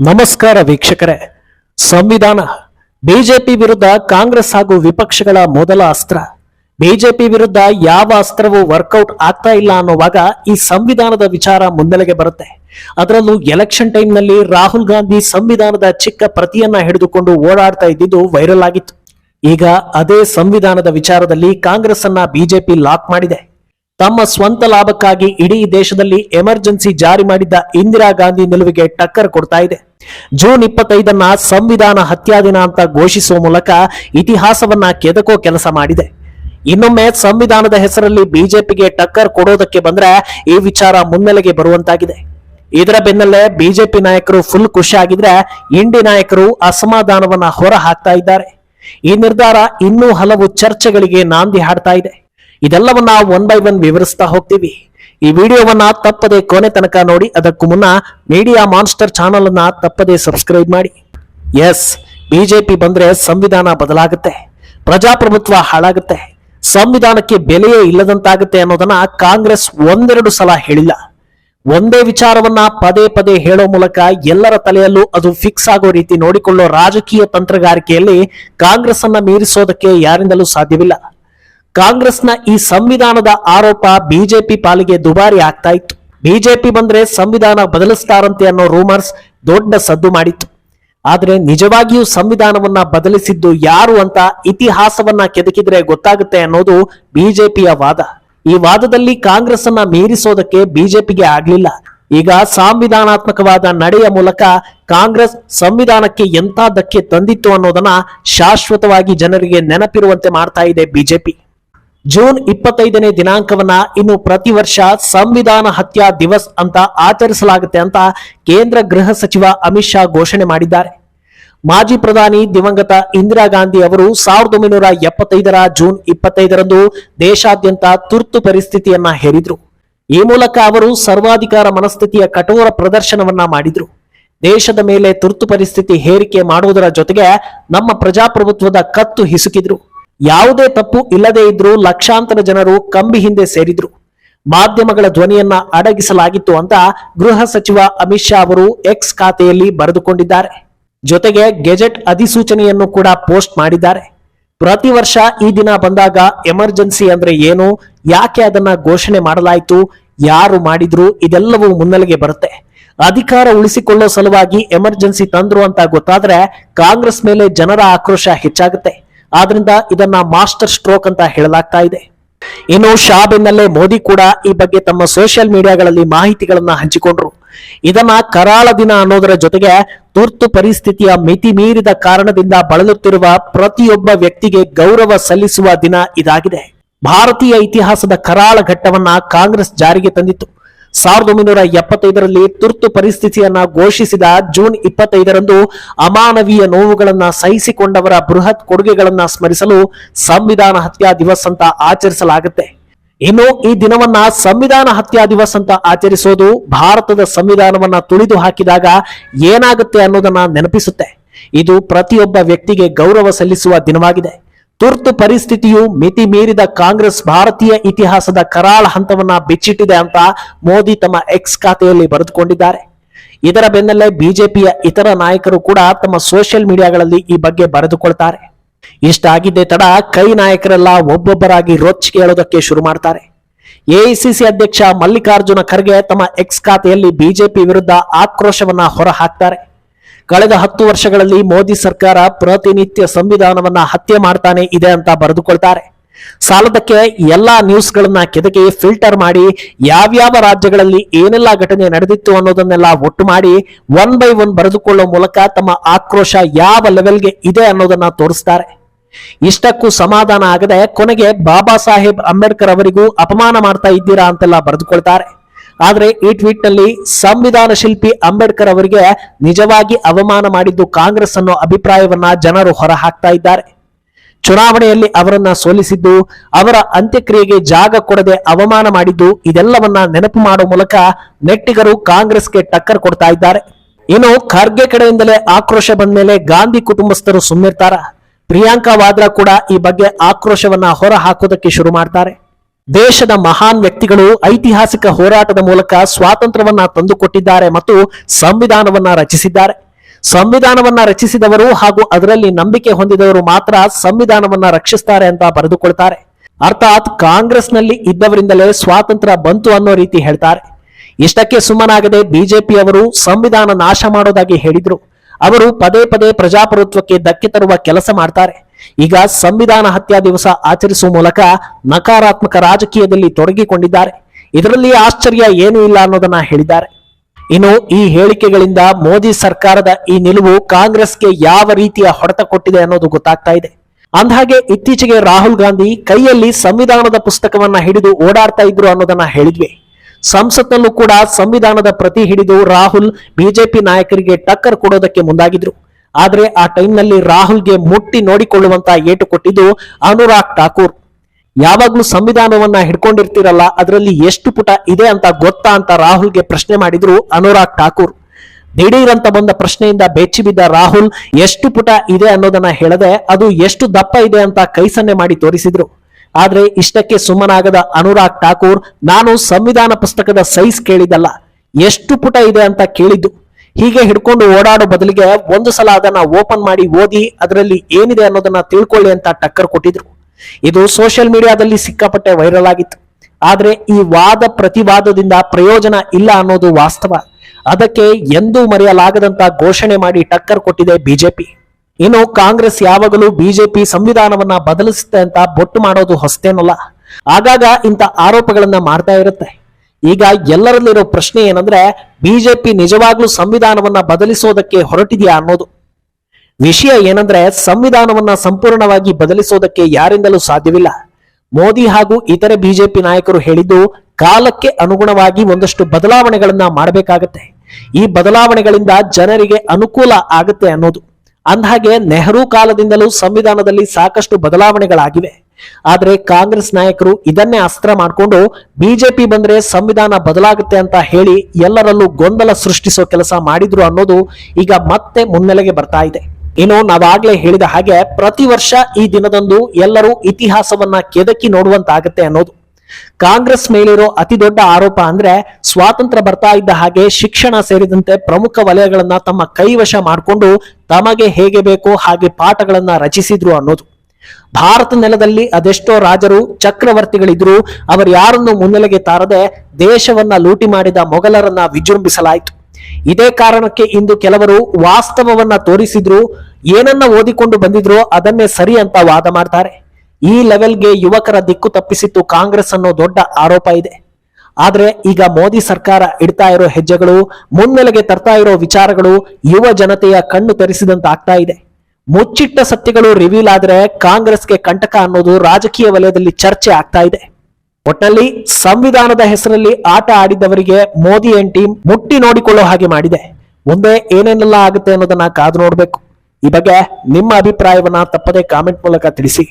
ನಮಸ್ಕಾರ ವೀಕ್ಷಕರೇ. ಸಂವಿಧಾನ. ಬಿಜೆಪಿ ವಿರುದ್ಧ ಕಾಂಗ್ರೆಸ್ ಹಾಗೂ ವಿಪಕ್ಷಗಳ ಮೊದಲ ಅಸ್ತ್ರ. ಬಿಜೆಪಿ ವಿರುದ್ಧ ಯಾವ ಅಸ್ತ್ರವೂ ವರ್ಕೌಟ್ ಆಗ್ತಾ ಇಲ್ಲ ಅನ್ನುವಾಗ ಈ ಸಂವಿಧಾನದ ವಿಚಾರ ಮುನ್ನೆಲೆಗೆ ಬರುತ್ತೆ. ಅದರಲ್ಲೂ ಎಲೆಕ್ಷನ್ ಟೈಮ್ನಲ್ಲಿ ರಾಹುಲ್ ಗಾಂಧಿ ಸಂವಿಧಾನದ ಚಿಕ್ಕ ಪ್ರತಿಯನ್ನ ಹಿಡಿದುಕೊಂಡು ಓಡಾಡ್ತಾ ಇದ್ದಿದ್ದು ವೈರಲ್ ಆಗಿತ್ತು. ಈಗ ಅದೇ ಸಂವಿಧಾನದ ವಿಚಾರದಲ್ಲಿ ಕಾಂಗ್ರೆಸ್ ಅನ್ನ ಬಿಜೆಪಿ ಲಾಕ್ ಮಾಡಿದೆ. ತಮ್ಮ ಸ್ವಂತ ಲಾಭಕ್ಕಾಗಿ ಇಡೀ ದೇಶದಲ್ಲಿ ಎಮರ್ಜೆನ್ಸಿ ಜಾರಿ ಮಾಡಿದ್ದ ಇಂದಿರಾ ಗಾಂಧಿ ನಿಲುವಿಗೆ ಟಕ್ಕರ್ ಕೊಡ್ತಾ ಇದೆ. ಜೂನ್ ಇಪ್ಪತ್ತೈದನ್ನ ಸಂವಿಧಾನ ಹತ್ಯಾ ದಿನ ಅಂತ ಘೋಷಿಸುವ ಮೂಲಕ ಇತಿಹಾಸವನ್ನ ಕೆದಕೋ ಕೆಲಸ ಮಾಡಿದೆ. ಇನ್ನೊಮ್ಮೆ ಸಂವಿಧಾನದ ಹೆಸರಲ್ಲಿ ಬಿಜೆಪಿಗೆ ಟಕ್ಕರ್ ಕೊಡೋದಕ್ಕೆ ಬಂದ್ರೆ ಈ ವಿಚಾರ ಮುನ್ನೆಲೆಗೆ ಬರುವಂತಾಗಿದೆ. ಇದರ ಬೆನ್ನಲ್ಲೇ ಬಿಜೆಪಿ ನಾಯಕರು ಫುಲ್ ಖುಷಿ ಆಗಿದ್ರೆ ಇಂಡಿ ನಾಯಕರು ಅಸಮಾಧಾನವನ್ನ ಹೊರ ಹಾಕ್ತಾ ಇದ್ದಾರೆ. ಈ ನಿರ್ಧಾರ ಇನ್ನೂ ಹಲವು ಚರ್ಚೆಗಳಿಗೆ ನಾಂದಿ ಹಾಡ್ತಾ ಇದೆ. ಇದೆಲ್ಲವನ್ನ ಒನ್ ಬೈ ಒನ್ ವಿವರಿಸ್ತಾ ಹೋಗ್ತೀವಿ. ಈ ವಿಡಿಯೋವನ್ನ ತಪ್ಪದೆ ಕೊನೆ ತನಕ ನೋಡಿ, ಅದಕ್ಕೂ ಮುನ್ನ ಮೀಡಿಯಾ ಮಾನ್ಸ್ಟರ್ ಚಾನಲ್ ಅನ್ನ ತಪ್ಪದೆ ಸಬ್ಸ್ಕ್ರೈಬ್ ಮಾಡಿ. ಎಸ್ ಬಿಜೆಪಿ ಬಂದ್ರೆ ಸಂವಿಧಾನ ಬದಲಾಗುತ್ತೆ. ಪ್ರಜಾಪ್ರಭುತ್ವ ಹಾಳಾಗುತ್ತೆ. ಸಂವಿಧಾನಕ್ಕೆ ಬೆಲೆಯೇ ಇಲ್ಲದಂತಾಗುತ್ತೆ ಅನ್ನೋದನ್ನ ಕಾಂಗ್ರೆಸ್ ಒಂದೆರಡು ಸಲ ಹೇಳಿಲ್ಲ. ಒಂದೇ ವಿಚಾರವನ್ನ ಪದೇ ಪದೇ ಹೇಳೋ ಮೂಲಕ ಎಲ್ಲರ ತಲೆಯಲ್ಲೂ ಅದು ಫಿಕ್ಸ್ ಆಗೋ ರೀತಿ ನೋಡಿಕೊಳ್ಳೋ ರಾಜಕೀಯ ತಂತ್ರಗಾರಿಕೆಯಲ್ಲಿ ಕಾಂಗ್ರೆಸ್ ಅನ್ನ ಮೀರಿಸೋದಕ್ಕೆ ಯಾರಿಂದಲೂ ಸಾಧ್ಯವಿಲ್ಲ. ಕಾಂಗ್ರೆಸ್ನ ಈ ಸಂವಿಧಾನದ ಆರೋಪ ಬಿಜೆಪಿ ಪಾಲಿಗೆ ದುಬಾರಿ ಆಗ್ತಾ ಇತ್ತು. ಬಿಜೆಪಿ ಬಂದ್ರೆ ಸಂವಿಧಾನ ಬದಲಿಸ್ತಾರಂತೆ ಅನ್ನೋ ರೂಮರ್ಸ್ ದೊಡ್ಡ ಸದ್ದು ಮಾಡಿತ್ತು. ಆದ್ರೆ ನಿಜವಾಗಿಯೂ ಸಂವಿಧಾನವನ್ನ ಬದಲಿಸಿದ್ದು ಯಾರು ಅಂತ ಇತಿಹಾಸವನ್ನ ಕೆದಕಿದ್ರೆ ಗೊತ್ತಾಗುತ್ತೆ ಅನ್ನೋದು ಬಿಜೆಪಿಯ ವಾದ. ಈ ವಾದದಲ್ಲಿ ಕಾಂಗ್ರೆಸ್ ಅನ್ನ ಮೀರಿಸೋದಕ್ಕೆ ಬಿಜೆಪಿಗೆ ಆಗ್ಲಿಲ್ಲ. ಈಗ ಸಾಂವಿಧಾನಾತ್ಮಕವಾದ ನಡೆಯ ಮೂಲಕ ಕಾಂಗ್ರೆಸ್ ಸಂವಿಧಾನಕ್ಕೆ ಎಂಥ ಧಕ್ಕೆ ತಂದಿತ್ತು ಅನ್ನೋದನ್ನ ಶಾಶ್ವತವಾಗಿ ಜನರಿಗೆ ನೆನಪಿರುವಂತೆ ಮಾಡ್ತಾ ಇದೆ ಬಿಜೆಪಿ. ಜೂನ್ ಇಪ್ಪತ್ತೈದನೇ ದಿನಾಂಕವನ್ನ ಇನ್ನು ಪ್ರತಿ ವರ್ಷ ಸಂವಿಧಾನ ಹತ್ಯಾ ದಿವಸ್ ಅಂತ ಆಚರಿಸಲಾಗುತ್ತೆ ಅಂತ ಕೇಂದ್ರ ಗೃಹ ಸಚಿವ ಅಮಿತ್ ಶಾ ಘೋಷಣೆ ಮಾಡಿದ್ದಾರೆ. ಮಾಜಿ ಪ್ರಧಾನಿ ದಿವಂಗತ ಇಂದಿರಾ ಗಾಂಧಿ ಅವರು ಸಾವಿರದ ಒಂಬೈನೂರ ಎಪ್ಪತ್ತೈದರ ಜೂನ್ ಇಪ್ಪತ್ತೈದರಂದು ದೇಶಾದ್ಯಂತ ತುರ್ತು ಪರಿಸ್ಥಿತಿಯನ್ನ ಹೇರಿದ್ರು. ಈ ಮೂಲಕ ಅವರು ಸರ್ವಾಧಿಕಾರ ಮನಸ್ಥಿತಿಯ ಕಠೋರ ಪ್ರದರ್ಶನವನ್ನ ಮಾಡಿದ್ರು. ದೇಶದ ಮೇಲೆ ತುರ್ತು ಪರಿಸ್ಥಿತಿ ಹೇರಿಕೆ ಮಾಡುವುದರ ಜೊತೆಗೆ ನಮ್ಮ ಪ್ರಜಾಪ್ರಭುತ್ವದ ಕತ್ತು ಹಿಸುಕಿದ್ರು. ಯಾವುದೇ ತಪ್ಪು ಇಲ್ಲದೇ ಇದ್ರೂ ಲಕ್ಷಾಂತರ ಜನರು ಕಂಬಿ ಹಿಂದೆ ಸೇರಿದ್ರು. ಮಾಧ್ಯಮಗಳ ಧ್ವನಿಯನ್ನ ಅಡಗಿಸಲಾಗಿತ್ತು ಅಂತ ಗೃಹ ಸಚಿವ ಅಮಿತ್ ಶಾ ಅವರು ಎಕ್ಸ್ ಖಾತೆಯಲ್ಲಿ ಬರೆದುಕೊಂಡಿದ್ದಾರೆ. ಜೊತೆಗೆ ಗೆಜೆಟ್ ಅಧಿಸೂಚನೆಯನ್ನು ಕೂಡ ಪೋಸ್ಟ್ ಮಾಡಿದ್ದಾರೆ. ಪ್ರತಿ ವರ್ಷ ಈ ದಿನ ಬಂದಾಗ ಎಮರ್ಜೆನ್ಸಿ ಅಂದ್ರೆ ಏನು, ಯಾಕೆ ಅದನ್ನ ಘೋಷಣೆ ಮಾಡಲಾಯಿತು, ಯಾರು ಮಾಡಿದ್ರು, ಇದೆಲ್ಲವೂ ಮುನ್ನೆಲೆಗೆ ಬರುತ್ತೆ. ಅಧಿಕಾರ ಉಳಿಸಿಕೊಳ್ಳೋ ಸಲುವಾಗಿ ಎಮರ್ಜೆನ್ಸಿ ತಂದ್ರು ಅಂತ ಗೊತ್ತಾದ್ರೆ ಕಾಂಗ್ರೆಸ್ ಮೇಲೆ ಜನರ ಆಕ್ರೋಶ ಹೆಚ್ಚಾಗುತ್ತೆ. ಆದ್ರಿಂದ ಇದನ್ನ ಮಾಸ್ಟರ್ ಸ್ಟ್ರೋಕ್ ಅಂತ ಹೇಳಲಾಗ್ತಾ ಇದೆ. ಇನ್ನು ಶಾ ಬೆನ್ನಲ್ಲೇ ಮೋದಿ ಕೂಡ ಈ ಬಗ್ಗೆ ತಮ್ಮ ಸೋಷಿಯಲ್ ಮೀಡಿಯಾಗಳಲ್ಲಿ ಮಾಹಿತಿಗಳನ್ನ ಹಂಚಿಕೊಂಡ್ರು. ಇದನ್ನ ಕರಾಳ ದಿನ ಅನ್ನೋದರ ಜೊತೆಗೆ ತುರ್ತು ಪರಿಸ್ಥಿತಿಯ ಮಿತಿ ಮೀರಿದ ಕಾರಣದಿಂದ ಬಳಲುತ್ತಿರುವ ಪ್ರತಿಯೊಬ್ಬ ವ್ಯಕ್ತಿಗೆ ಗೌರವ ಸಲ್ಲಿಸುವ ದಿನ ಇದಾಗಿದೆ. ಭಾರತೀಯ ಇತಿಹಾಸದ ಕರಾಳ ಘಟ್ಟವನ್ನ ಕಾಂಗ್ರೆಸ್ ಜಾರಿಗೆ ತಂದಿತ್ತು. ಸಾವಿರದ ಒಂಬೈನೂರ ಎಪ್ಪತ್ತೈದರಲ್ಲಿ ತುರ್ತು ಪರಿಸ್ಥಿತಿಯನ್ನ ಘೋಷಿಸಿದ ಜೂನ್ ಇಪ್ಪತ್ತೈದರಂದು ಅಮಾನವೀಯ ನೋವುಗಳನ್ನ ಸಹಿಸಿಕೊಂಡವರ ಬೃಹತ್ ಕೊಡುಗೆಗಳನ್ನ ಸ್ಮರಿಸಲು ಸಂವಿಧಾನ ಹತ್ಯಾ ದಿವಸ್ ಅಂತ ಆಚರಿಸಲಾಗುತ್ತೆ. ಇನ್ನು ಈ ದಿನವನ್ನ ಸಂವಿಧಾನ ಹತ್ಯಾ ದಿವಸ್ ಅಂತ ಆಚರಿಸೋದು ಭಾರತದ ಸಂವಿಧಾನವನ್ನ ತುಳಿದು ಹಾಕಿದಾಗ ಏನಾಗುತ್ತೆ ಅನ್ನೋದನ್ನ ನೆನಪಿಸುತ್ತೆ. ಇದು ಪ್ರತಿಯೊಬ್ಬ ವ್ಯಕ್ತಿಗೆ ಗೌರವ ಸಲ್ಲಿಸುವ ದಿನವಾಗಿದೆ. ತುರ್ತು ಪರಿಸ್ಥಿತಿಯು ಮಿತಿ ಮೀರಿದ ಕಾಂಗ್ರೆಸ್ ಭಾರತೀಯ ಇತಿಹಾಸದ ಕರಾಳ ಹಂತವನ್ನ ಬಿಚ್ಚಿಟ್ಟಿದೆ ಅಂತ ಮೋದಿ ತಮ್ಮ ಎಕ್ಸ್ ಖಾತೆಯಲ್ಲಿ ಬರೆದುಕೊಂಡಿದ್ದಾರೆ. ಇದರ ಬೆನ್ನಲ್ಲೇ ಬಿಜೆಪಿಯ ಇತರ ನಾಯಕರು ಕೂಡ ತಮ್ಮ ಸೋಷಿಯಲ್ ಮೀಡಿಯಾಗಳಲ್ಲಿ ಈ ಬಗ್ಗೆ ಬರೆದುಕೊಳ್ತಾರೆ. ಇಷ್ಟಾಗಿದ್ದೇ ತಡ ಕೈ ನಾಯಕರೆಲ್ಲ ಒಬ್ಬೊಬ್ಬರಾಗಿ ರೊಚ್ಚಿಗೆ ಹೇಳೋದಕ್ಕೆ ಶುರು ಮಾಡ್ತಾರೆ. ಎಐಸಿಸಿ ಅಧ್ಯಕ್ಷ ಮಲ್ಲಿಕಾರ್ಜುನ ಖರ್ಗೆ ತಮ್ಮ ಎಕ್ಸ್ ಖಾತೆಯಲ್ಲಿ ಬಿಜೆಪಿ ವಿರುದ್ಧ ಆಕ್ರೋಶವನ್ನ ಹೊರ ಹಾಕ್ತಾರೆ ಕಳೆದ ಹತ್ತು ವರ್ಷಗಳಲ್ಲಿ ಮೋದಿ ಸರ್ಕಾರ ಪ್ರತಿನಿತ್ಯ ಸಂವಿಧಾನವನ್ನ ಹತ್ಯೆ ಮಾಡ್ತಾನೆ ಇದೆ ಅಂತ ಬರೆದುಕೊಳ್ತಾರೆ. ಸಾಲದಕ್ಕೆ ಎಲ್ಲಾ ನ್ಯೂಸ್ಗಳನ್ನ ಕೆದಕಿ ಫಿಲ್ಟರ್ ಮಾಡಿ ಯಾವ್ಯಾವ ರಾಜ್ಯಗಳಲ್ಲಿ ಏನೆಲ್ಲ ಘಟನೆ ನಡೆದಿತ್ತು ಅನ್ನೋದನ್ನೆಲ್ಲ ಒಟ್ಟು ಮಾಡಿ ಒನ್ ಬೈ ಒನ್ ಬರೆದುಕೊಳ್ಳೋ ಮೂಲಕ ತಮ್ಮ ಆಕ್ರೋಶ ಯಾವ ಲೆವೆಲ್ಗೆ ಇದೆ ಅನ್ನೋದನ್ನ ತೋರಿಸ್ತಾರೆ. ಇಷ್ಟಕ್ಕೂ ಸಮಾಧಾನ ಆಗದೆ ಕೊನೆಗೆ ಬಾಬಾ ಸಾಹೇಬ್ ಅಂಬೇಡ್ಕರ್ ಅವರಿಗೂ ಅಪಮಾನ ಮಾಡ್ತಾ ಇದ್ದೀರಾ ಅಂತೆಲ್ಲ ಬರೆದುಕೊಳ್ತಾರೆ. ಆದ್ರೆ ಈ ಟ್ವೀಟ್ನಲ್ಲಿ ಸಂವಿಧಾನ ಶಿಲ್ಪಿ ಅಂಬೇಡ್ಕರ್ ಅವರಿಗೆ ನಿಜವಾಗಿ ಅವಮಾನ ಮಾಡಿದ್ದು ಕಾಂಗ್ರೆಸ್ ಅನ್ನೋ ಅಭಿಪ್ರಾಯವನ್ನ ಜನರು ಹೊರಹಾಕ್ತಾ ಇದ್ದಾರೆ. ಚುನಾವಣೆಯಲ್ಲಿ ಅವರನ್ನ ಸೋಲಿಸಿದ್ದು, ಅವರ ಅಂತ್ಯಕ್ರಿಯೆಗೆ ಜಾಗ ಕೊಡದೆ ಅವಮಾನ ಮಾಡಿದ್ದು, ಇದೆಲ್ಲವನ್ನ ನೆನಪು ಮಾಡುವ ಮೂಲಕ ನೆಟ್ಟಿಗರು ಕಾಂಗ್ರೆಸ್ಗೆ ಟಕ್ಕರ್ ಕೊಡ್ತಾ ಇದ್ದಾರೆ. ಇನ್ನು ಖರ್ಗೆ ಕಡೆಯಿಂದಲೇ ಆಕ್ರೋಶ ಬಂದ ಮೇಲೆ ಗಾಂಧಿ ಕುಟುಂಬಸ್ಥರು ಸುಮ್ಮಿರ್ತಾರ ಪ್ರಿಯಾಂಕಾ ವಾದ್ರಾ ಕೂಡ ಈ ಬಗ್ಗೆ ಆಕ್ರೋಶವನ್ನ ಹೊರ ಶುರು ಮಾಡ್ತಾರೆ. ದೇಶದ ಮಹಾನ್ ವ್ಯಕ್ತಿಗಳು ಐತಿಹಾಸಿಕ ಹೋರಾಟದ ಮೂಲಕ ಸ್ವಾತಂತ್ರ್ಯವನ್ನ ತಂದುಕೊಟ್ಟಿದ್ದಾರೆ ಮತ್ತು ಸಂವಿಧಾನವನ್ನ ರಚಿಸಿದ್ದಾರೆ. ಸಂವಿಧಾನವನ್ನ ರಚಿಸಿದವರು ಹಾಗೂ ಅದರಲ್ಲಿ ನಂಬಿಕೆ ಹೊಂದಿದವರು ಮಾತ್ರ ಸಂವಿಧಾನವನ್ನ ರಕ್ಷಿಸ್ತಾರೆ ಅಂತ ಬರೆದುಕೊಳ್ತಾರೆ. ಅರ್ಥಾತ್ ಕಾಂಗ್ರೆಸ್ನಲ್ಲಿ ಇದ್ದವರಿಂದಲೇ ಸ್ವಾತಂತ್ರ್ಯ ಬಂತು ಅನ್ನೋ ರೀತಿ ಹೇಳ್ತಾರೆ. ಇಷ್ಟಕ್ಕೆ ಸುಮ್ಮನಾಗದೆ ಬಿಜೆಪಿಯವರು ಸಂವಿಧಾನ ನಾಶ ಮಾಡೋದಾಗಿ ಹೇಳಿದ್ರು. ಅವರು ಪದೇ ಪದೇ ಪ್ರಜಾಪ್ರಭುತ್ವಕ್ಕೆ ಧಕ್ಕೆ ತರುವ ಕೆಲಸ ಮಾಡ್ತಾರೆ. ಈಗ ಸಂವಿಧಾನ ಹತ್ಯಾ ದಿವಸ ಆಚರಿಸುವ ಮೂಲಕ ನಕಾರಾತ್ಮಕ ರಾಜಕೀಯದಲ್ಲಿ ತೊಡಗಿಕೊಂಡಿದ್ದಾರೆ. ಇದರಲ್ಲಿ ಆಶ್ಚರ್ಯ ಏನೂ ಇಲ್ಲ ಅನ್ನೋದನ್ನ ಹೇಳಿದ್ದಾರೆ. ಇನ್ನು ಈ ಹೇಳಿಕೆಗಳಿಂದ ಮೋದಿ ಸರ್ಕಾರದ ಈ ನಿಲುವು ಕಾಂಗ್ರೆಸ್ಗೆ ಯಾವ ರೀತಿಯ ಹೊಡೆತ ಕೊಟ್ಟಿದೆ ಅನ್ನೋದು ಗೊತ್ತಾಗ್ತಾ ಇದೆ. ಅಂದಹಾಗೆ ಇತ್ತೀಚೆಗೆ ರಾಹುಲ್ ಗಾಂಧಿ ಕೈಯಲ್ಲಿ ಸಂವಿಧಾನದ ಪುಸ್ತಕವನ್ನ ಹಿಡಿದು ಓಡಾಡ್ತಾ ಇದ್ರು ಅನ್ನೋದನ್ನ ಹೇಳಿದ್ವಿ. ಸಂಸತ್ನಲ್ಲೂ ಕೂಡ ಸಂವಿಧಾನದ ಪ್ರತಿ ಹಿಡಿದು ರಾಹುಲ್, ಬಿಜೆಪಿ ನಾಯಕರಿಗೆ ಟಕ್ಕರ್ ಕೊಡೋದಕ್ಕೆ ಮುಂದಾಗಿದ್ರು. ಆದ್ರೆ ಆ ಟೈಮ್ನಲ್ಲಿ ರಾಹುಲ್ಗೆ ಮುಟ್ಟಿ ನೋಡಿಕೊಳ್ಳುವಂತ ಏಟು ಕೊಟ್ಟಿದ್ದು ಅನುರಾಗ್ ಠಾಕೂರ್. ಯಾವಾಗ್ಲೂ ಸಂವಿಧಾನವನ್ನ ಹಿಡ್ಕೊಂಡಿರ್ತೀರಲ್ಲ, ಅದರಲ್ಲಿ ಎಷ್ಟು ಪುಟ ಇದೆ ಅಂತ ಗೊತ್ತಾ ಅಂತ ರಾಹುಲ್ಗೆ ಪ್ರಶ್ನೆ ಮಾಡಿದ್ರು ಅನುರಾಗ್ ಠಾಕೂರ್. ದಿಢೀರ್ ಅಂತ ಬಂದ ಪ್ರಶ್ನೆಯಿಂದ ಬೆಚ್ಚಿ ಬಿದ್ದ ರಾಹುಲ್, ಎಷ್ಟು ಪುಟ ಇದೆ ಅನ್ನೋದನ್ನ ಹೇಳದೆ ಅದು ಎಷ್ಟು ದಪ್ಪ ಇದೆ ಅಂತ ಕೈ ಸನ್ನೆ ಮಾಡಿ ತೋರಿಸಿದ್ರು. ಆದ್ರೆ ಇಷ್ಟಕ್ಕೆ ಸುಮ್ಮನಾಗದ ಅನುರಾಗ್ ಠಾಕೂರ್, ನಾನು ಸಂವಿಧಾನ ಪುಸ್ತಕದ ಸೈಜ್ ಕೇಳಿದಲ್ಲ ಎಷ್ಟು ಪುಟ ಇದೆ ಅಂತ ಕೇಳಿದ್ದು. ಹೀಗೆ ಹಿಡ್ಕೊಂಡು ಓಡಾಡೋ ಬದಲಿಗೆ ಒಂದು ಸಲ ಅದನ್ನ ಓಪನ್ ಮಾಡಿ ಓದಿ ಅದರಲ್ಲಿ ಏನಿದೆ ಅನ್ನೋದನ್ನ ತಿಳ್ಕೊಳ್ಳಿ ಅಂತ ಟಕ್ಕರ್ ಕೊಟ್ಟಿದ್ರು. ಇದು ಸೋಷಿಯಲ್ ಮೀಡಿಯಾದಲ್ಲಿ ಸಿಕ್ಕಾಪಟ್ಟೆ ವೈರಲ್ ಆಗಿತ್ತು. ಆದ್ರೆ ಈ ವಾದ ಪ್ರತಿವಾದದಿಂದ ಪ್ರಯೋಜನ ಇಲ್ಲ ಅನ್ನೋದು ವಾಸ್ತವ. ಅದಕ್ಕೆ ಎಂದೂ ಮರೆಯಲಾಗದಂತ ಘೋಷಣೆ ಮಾಡಿ ಟಕ್ಕರ್ ಕೊಟ್ಟಿದೆ ಬಿಜೆಪಿ. ಇನ್ನು ಕಾಂಗ್ರೆಸ್ ಯಾವಾಗಲೂ ಬಿಜೆಪಿ ಸಂವಿಧಾನವನ್ನ ಬದಲಿಸುತ್ತೆ ಅಂತ ಬೊಟ್ಟು ಮಾಡೋದು ಹೊಸ್ತೇನಲ್ಲ. ಆಗಾಗ ಇಂಥ ಆರೋಪಗಳನ್ನ ಮಾಡ್ತಾ ಇರುತ್ತೆ. ಈಗ ಎಲ್ಲರಲ್ಲಿರೋ ಪ್ರಶ್ನೆ ಏನಂದ್ರೆ ಬಿಜೆಪಿ ನಿಜವಾಗ್ಲೂ ಸಂವಿಧಾನವನ್ನ ಬದಲಿಸೋದಕ್ಕೆ ಹೊರಟಿದೆಯಾ ಅನ್ನೋದು. ವಿಷಯ ಏನಂದ್ರೆ, ಸಂವಿಧಾನವನ್ನ ಸಂಪೂರ್ಣವಾಗಿ ಬದಲಿಸೋದಕ್ಕೆ ಯಾರಿಂದಲೂ ಸಾಧ್ಯವಿಲ್ಲ. ಮೋದಿ ಹಾಗೂ ಇತರೆ ಬಿಜೆಪಿ ನಾಯಕರು ಹೇಳಿದ್ದು, ಕಾಲಕ್ಕೆ ಅನುಗುಣವಾಗಿ ಒಂದಷ್ಟು ಬದಲಾವಣೆಗಳನ್ನ ಮಾಡಬೇಕಾಗತ್ತೆ. ಈ ಬದಲಾವಣೆಗಳಿಂದ ಜನರಿಗೆ ಅನುಕೂಲ ಆಗುತ್ತೆ ಅನ್ನೋದು. ಅಂದಹಾಗೆ ನೆಹರು ಕಾಲದಿಂದಲೂ ಸಂವಿಧಾನದಲ್ಲಿ ಸಾಕಷ್ಟು ಬದಲಾವಣೆಗಳಾಗಿವೆ. ಆದ್ರೆ ಕಾಂಗ್ರೆಸ್ ನಾಯಕರು ಇದನ್ನೇ ಅಸ್ತ್ರ ಮಾಡಿಕೊಂಡು ಬಿಜೆಪಿ ಬಂದ್ರೆ ಸಂವಿಧಾನ ಬದಲಾಗುತ್ತೆ ಅಂತ ಹೇಳಿ ಎಲ್ಲರಲ್ಲೂ ಗೊಂದಲ ಸೃಷ್ಟಿಸೋ ಕೆಲಸ ಮಾಡಿದ್ರು ಅನ್ನೋದು ಈಗ ಮತ್ತೆ ಮುನ್ನೆಲೆಗೆ ಬರ್ತಾ ಇದೆ. ಇನ್ನು ನಾವಾಗ್ಲೇ ಹೇಳಿದ ಹಾಗೆ ಪ್ರತಿ ವರ್ಷ ಈ ದಿನದಂದು ಎಲ್ಲರೂ ಇತಿಹಾಸವನ್ನ ಕೆದಕಿ ನೋಡುವಂತಾಗತ್ತೆ ಅನ್ನೋದು. ಕಾಂಗ್ರೆಸ್ ಮೇಲಿರೋ ಅತಿ ದೊಡ್ಡ ಆರೋಪ ಅಂದ್ರೆ ಸ್ವಾತಂತ್ರ್ಯ ಬರ್ತಾ ಇದ್ದ ಹಾಗೆ ಶಿಕ್ಷಣ ಸೇರಿದಂತೆ ಪ್ರಮುಖ ವಲಯಗಳನ್ನ ತಮ್ಮ ಕೈವಶ ಮಾಡಿಕೊಂಡು ತಮಗೆ ಹೇಗೆ ಬೇಕೋ ಹಾಗೆ ಪಾಠಗಳನ್ನ ರಚಿಸಿದ್ರು ಅನ್ನೋದು. ಭಾರತ ನೆಲದಲ್ಲಿ ಅದೆಷ್ಟೋ ರಾಜರು, ಚಕ್ರವರ್ತಿಗಳಿದ್ರು, ಅವರು ಯಾರನ್ನು ಮುನ್ನೆಲೆಗೆ ತಾರದೆ ದೇಶವನ್ನ ಲೂಟಿ ಮಾಡಿದ ಮೊಘಲರನ್ನ ವಿಜೃಂಭಿಸಲಾಯಿತು. ಇದೇ ಕಾರಣಕ್ಕೆ ಇಂದು ಕೆಲವರು ವಾಸ್ತವವನ್ನ ತೋರಿಸಿದ್ರು, ಏನನ್ನ ಓದಿಕೊಂಡು ಬಂದಿದ್ರೋ ಅದನ್ನೇ ಸರಿ ಅಂತ ವಾದ ಮಾಡ್ತಾರೆ. ಈ ಲೆವೆಲ್ಗೆ ಯುವಕರ ದಿಕ್ಕು ತಪ್ಪಿಸಿತ್ತು ಕಾಂಗ್ರೆಸ್ ಅನ್ನೋ ದೊಡ್ಡ ಆರೋಪ ಇದೆ. ಆದ್ರೆ ಈಗ ಮೋದಿ ಸರ್ಕಾರ ಇಡ್ತಾ ಇರೋ ಹೆಜ್ಜೆಗಳು, ಮುನ್ನೆಲೆಗೆ ತರ್ತಾ ಇರೋ ವಿಚಾರಗಳು ಯುವ ಜನತೆಯ ಕಣ್ಣು ತರಿಸಿದಂತ ಆಗ್ತಾ ಇದೆ. ಮುಚ್ಚಿಟ್ಟ ಸತ್ಯಗಳು ರಿವೀಲ್ ಆದ್ರೆ ಕಾಂಗ್ರೆಸ್ಗೆ ಕಂಟಕ ಅನ್ನೋದು ರಾಜಕೀಯ ವಲಯದಲ್ಲಿ ಚರ್ಚೆ ಆಗ್ತಾ ಇದೆ. ಒಟ್ನಲ್ಲಿ ಸಂವಿಧಾನದ ಹೆಸರಲ್ಲಿ ಆಟ ಆಡಿದವರಿಗೆ ಮೋದಿ ಏನ್ ಟೀಮ್ ಮುಟ್ಟಿ ನೋಡಿಕೊಳ್ಳೋ ಹಾಗೆ ಮಾಡಿದೆ. ಮುಂದೆ ಏನೇನೆಲ್ಲ ಆಗುತ್ತೆ ಅನ್ನೋದನ್ನ ಕಾದು ನೋಡ್ಬೇಕು. ಈ ಬಗ್ಗೆ ನಿಮ್ಮ ಅಭಿಪ್ರಾಯವನ್ನ ತಪ್ಪದೆ ಕಾಮೆಂಟ್ ಮೂಲಕ ತಿಳಿಸಿ.